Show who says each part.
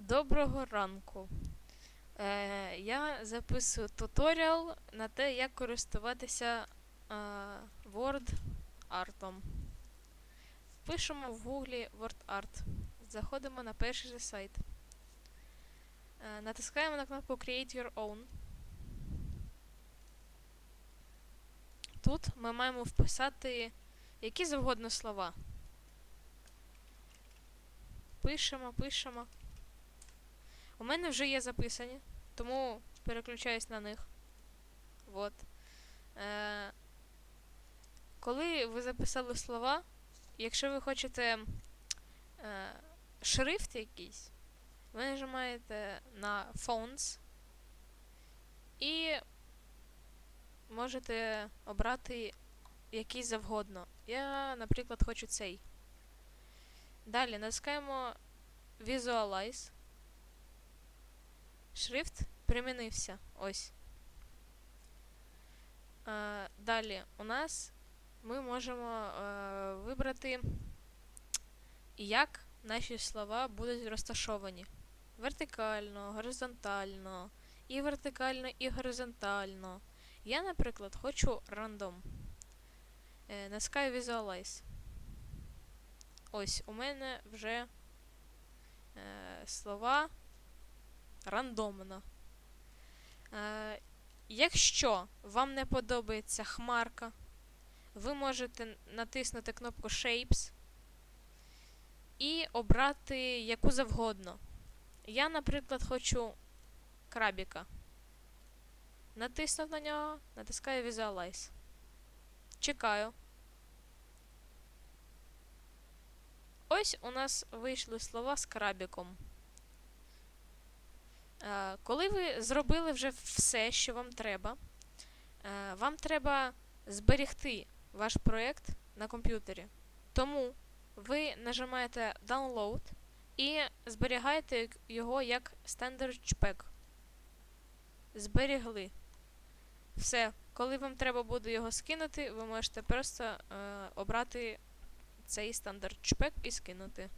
Speaker 1: Доброго ранку. Е, я записую туторіал на те, як користуватися е, Word Art. Пишемо в Гуглі WordArt. Заходимо на перший же сайт. Е, натискаємо на кнопку Create Your Own. Тут ми маємо вписати які завгодно слова. Пишемо, пишемо. У мене вже є записані, тому переключаюсь на них. Вот. Е, коли ви записали слова, якщо ви хочете е, шрифт якийсь, ви нажимаєте на Fonts і можете обрати який завгодно. Я, наприклад, хочу цей. Далі натискаємо Visualize. Шрифт примінився. Ось. Е, далі у нас ми можемо е, вибрати, як наші слова будуть розташовані. Вертикально, горизонтально, і вертикально, і горизонтально. Я, наприклад, хочу рандом. Е, натискаю Visualize. Ось, у мене вже е, слова рандомно. Е, якщо вам не подобається хмарка, ви можете натиснути кнопку Shapes і обрати яку завгодно. Я, наприклад, хочу крабіка. Натиснув на нього, натискаю Visualize. Чекаю. Ось у нас вийшли слова з крабіком. Коли ви зробили вже все, що вам треба, е, вам треба зберегти ваш проєкт на комп'ютері. Тому ви нажимаєте Download і зберігаєте його як Standard JPEG. Зберігли. Все. Коли вам треба буде його скинути, ви можете просто е, обрати цей Standard JPEG і скинути.